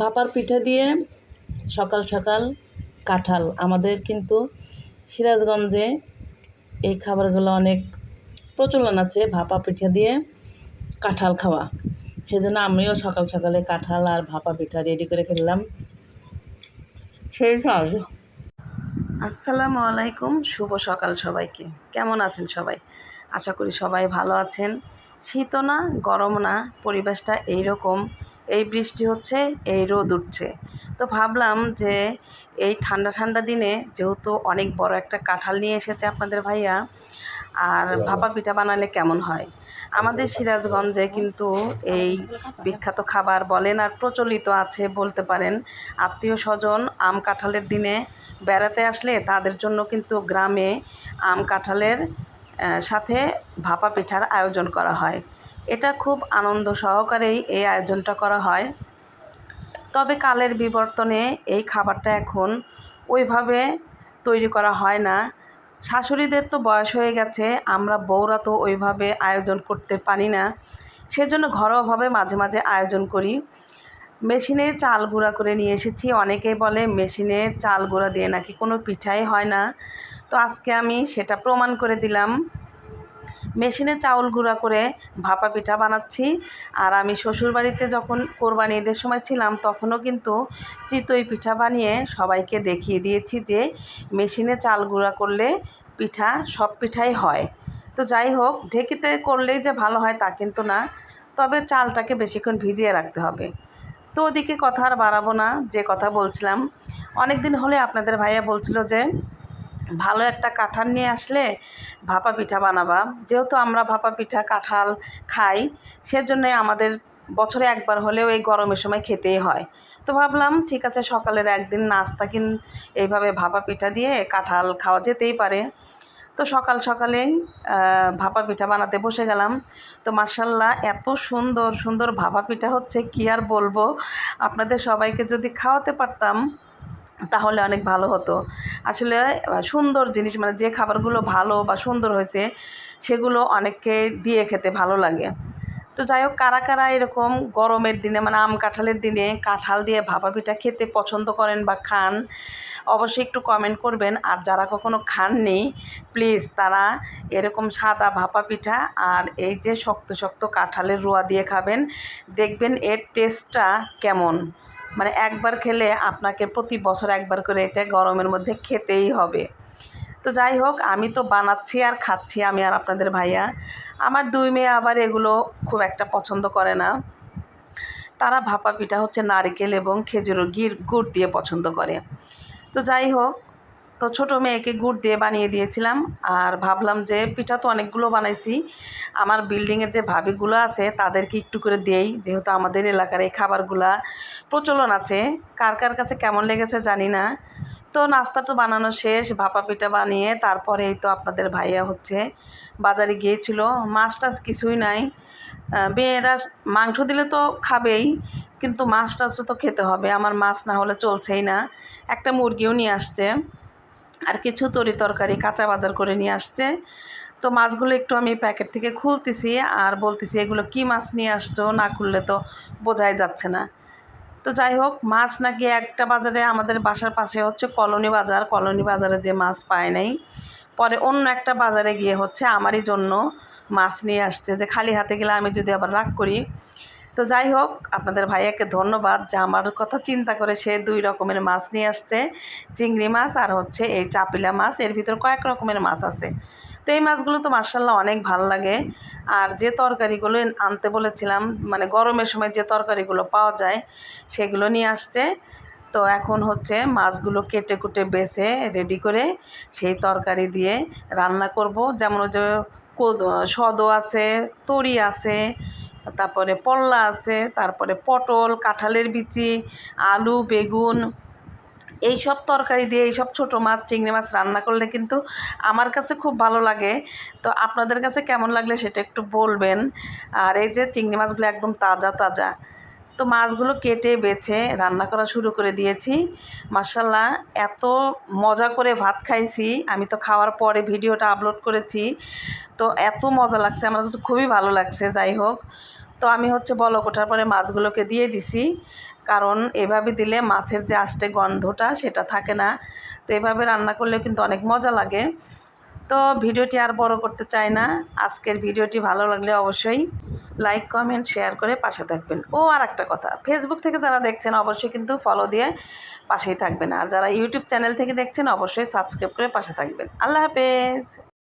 ভাপার পিঠা দিয়ে সকাল সকাল কাঁঠাল। আমাদের কিন্তু সিরাজগঞ্জে এই খাবারগুলো অনেক প্রচলন আছে ভাপা পিঠা দিয়ে কাঁঠাল খাওয়া। সেজন্য আমিও সকাল সকালে কাঁঠাল আর ভাপা পিঠা রেডি করে ফেললাম। সেই আসসালামু আলাইকুম শুভ সকাল সবাইকে। কেমন আছেন সবাই? আশা করি সবাই ভালো আছেন। শীতও না গরম না পরিবেশটা এইরকম। এই বৃষ্টি হচ্ছে এই রোদ উঠছে। তো ভাবলাম যে এই ঠান্ডা ঠান্ডা দিনে যেহেতু অনেক বড় একটা কাঁঠাল নিয়ে এসেছে আপনাদের ভাইয়া আর ভাপা পিঠা বানালে কেমন হয়? আমাদের সিরাজগঞ্জে কিন্তু এই বিখ্যাত খাবার বলেন আর প্রচলিত আছে বলতে পারেন। আত্মীয় স্বজন আম কাঁঠালের দিনে বেড়াতে আসলে তাদের জন্য কিন্তু গ্রামে আম কাঁঠালের সাথে ভাপা পিঠার আয়োজন করা হয়। এটা খুব আনন্দ সহকারেই এই আয়োজনটা করা হয়। তবে কালের বিবর্তনে এই খাবারটা এখন ওইভাবে তৈরি করা হয় না। শাশুড়িদের তো বয়স হয়ে গেছে, আমরা বউরা তো ওইভাবে আয়োজন করতে পারি না। সেজন্য ঘরোয়াভাবে মাঝে মাঝে আয়োজন করি। মেশিনে চাল গুঁড়া করে নিয়ে এসেছি। অনেকেই বলে মেশিনের চাল গুঁড়া দিয়ে নাকি কোনো পিঠাই হয় না। তো আজকে আমি সেটা প্রমাণ করে দিলাম। মেশিনে চাউল গুঁড়া করে ভাপা পিঠা বানাচ্ছি। আর আমি শ্বশুরবাড়িতে যখন কোরবানি ঈদের সময় ছিলাম, তখনও কিন্তু চিতই পিঠা বানিয়ে সবাইকে দেখিয়ে দিয়েছি যে মেশিনে চাল গুঁড়া করলে পিঠা সব পিঠাই হয়। তো যাই হোক, ঢেকিতে করলেই যে ভালো হয় তা কিন্তু না, তবে চালটাকে বেশিক্ষণ ভিজিয়ে রাখতে হবে। তো ওদিকে কথা আর বাড়াবো না, যে কথা বলছিলাম। অনেক দিন হলে আপনাদের ভাইয়া বলছিল যে ভালো একটা কাঁঠাল নিয়ে আসলে ভাপা পিঠা বানাবা। যেহেতু আমরা ভাপা পিঠা কাঁঠাল খাই, সেজন্যই আমাদের বছরে একবার হলেও এই গরমের সময় খেতেই হয়। তো ভাবলাম, ঠিক আছে, সকালের একদিন নাস্তা কিন, এইভাবে ভাপা পিঠা দিয়ে কাঁঠাল খাওয়া যেতেই পারে। তো সকাল সকালেই ভাপা পিঠা বানাতে বসে গেলাম। তো মার্শাল্লাহ এত সুন্দর সুন্দর ভাপা পিঠা হচ্ছে, কি আর বলব? আপনাদের সবাইকে যদি খাওয়াতে পারতাম তাহলে অনেক ভালো হতো। আসলে সুন্দর জিনিস মানে যে খাবারগুলো ভালো বা সুন্দর হয়েছে, সেগুলো অনেককে দিয়ে খেতে ভালো লাগে। তো যাই হোক, কারা কারা এরকম গরমের দিনে মানে আম কাঁঠালের দিনে কাঁঠাল দিয়ে ভাপা পিঠা খেতে পছন্দ করেন বা খান, অবশ্যই একটু কমেন্ট করবেন। আর যারা কখনো খাননি প্লিজ তারা এরকম সাদা ভাপা পিঠা আর এই যে শক্ত শক্ত কাঁঠালের রোয়া দিয়ে খাবেন। দেখবেন এর টেস্টটা কেমন। মানে একবার খেলে আপনাকে প্রতি বছর একবার করে এটা গরমের মধ্যে খেতেই হবে। তো যাই হোক, আমি তো বানাচ্ছি আর খাচ্ছি আমি আর আপনাদের ভাইয়া। আমার দুই মেয়ে আবার এগুলো খুব একটা পছন্দ করে না। তারা ভাপা পিঠা হচ্ছে নারকেল এবং খেজুর গির গুড় দিয়ে পছন্দ করে। তো যাই হোক তো ছোটো মেয়েকে গুড় দিয়ে বানিয়ে দিয়েছিলাম আর ভাবলাম যে পিঠা তো অনেকগুলো বানাইছি। আমার বিল্ডিংয়ের যে ভাবিগুলো আছে তাদেরকে একটু করে দেই, যেহেতু আমাদের এলাকার এই খাবারগুলা প্রচলন আছে। কার কার কাছে কেমন লেগেছে জানি না। তো নাস্তা তো বানানো শেষ, ভাপা পিঠা বানিয়ে তারপরে এই তো আপনাদের ভাইয়া হচ্ছে বাজারে গিয়েছিল। মাছ টাছ কিছুই নাই। মেয়েরা মাংস দিলে তো খাবেই, কিন্তু মাছ টাছও তো খেতে হবে। আমার মাছ না হলে চলছেই না। একটা মুরগিও নিয়ে আসছে। আর কিছু তরি তরকারি কাঁচা বাজার করে নিয়ে আসছে। তো মাছগুলো একটু আমি প্যাকেট থেকে খুলতেছি আর বলতেছি, এগুলো কি মাছ নিয়ে আসছো? না খুললে তো বোঝাই যাচ্ছে না। তো যাই হোক, মাছ নাকি একটা বাজারে আমাদের বাসার পাশে হচ্ছে কলোনি বাজার। কলোনি বাজারে যে মাছ পায় নাই। পরে অন্য একটা বাজারে গিয়ে হচ্ছে আমারই জন্য মাছ নিয়ে আসছে। যে খালি হাতে গেলে আমি যদি আবার রাগ করি তো যাই হোক, আপনাদের ভাইয়াকে ধন্যবাদ যে আমার কথা চিন্তা করে সে দুই রকমের মাছ নিয়ে আসছে। চিংড়ি মাছ আর হচ্ছে এই চাপিলা মাছ। এর ভিতর কয়েক রকমের মাছ আছে। তো এই মাছগুলো তো মার্শাল্লাহ অনেক ভালো লাগে। আর যে তরকারিগুলো আনতে বলেছিলাম মানে গরমের সময় যে তরকারিগুলো পাওয়া যায়, সেগুলো নিয়ে আসছে। তো এখন হচ্ছে মাছগুলো কেটে কুটে বেছে রেডি করে সেই তরকারি দিয়ে রান্না করব। যেমন যে সদো আছে, তরি আছে তারপরে পল্লা আছে, তারপরে পটল, কাঁঠালের বিচি, আলু, বেগুন এই সব তরকারি দিয়ে এইসব ছোটো মাছ, চিংড়ি মাছ রান্না করলে কিন্তু আমার কাছে খুব ভালো লাগে। তো আপনাদের কাছে কেমন লাগলে সেটা একটু বলবেন। আর এই যে চিংড়ি মাছগুলো একদম তাজা তাজা। তো মাছগুলো কেটে, বেছে, রান্না করা শুরু করে দিয়েছি। মার্শাল্লাহ এত মজা করে ভাত খাইছি। আমি তো খাওয়ার পরে ভিডিওটা আপলোড করেছি। তো এত মজা লাগছে, আমার কাছে খুবই ভালো লাগছে, যাই হোক। তো আমি হচ্ছে বলক ওঠার পরে মাছগুলোকে দিয়ে দিছি। কারণ এভাবে দিলে মাছের যে আষ্টে গন্ধটা সেটা থাকে না। তো এভাবে রান্না করলেও কিন্তু অনেক মজা লাগে। তো ভিডিওটি আর বড় করতে চাই না। আজকের ভিডিওটি ভালো লাগলে অবশ্যই লাইক, কমেন্ট, শেয়ার করে পাশে থাকবেন। ও, আর একটা কথা ফেসবুক থেকে যারা দেখছেন অবশ্যই কিন্তু ফলো দিয়ে পাশেই থাকবেন। আর যারা ইউটিউব চ্যানেল থেকে দেখছেন অবশ্যই সাবস্ক্রাইব করে পাশে থাকবেন। আল্লাহ হাফেজ।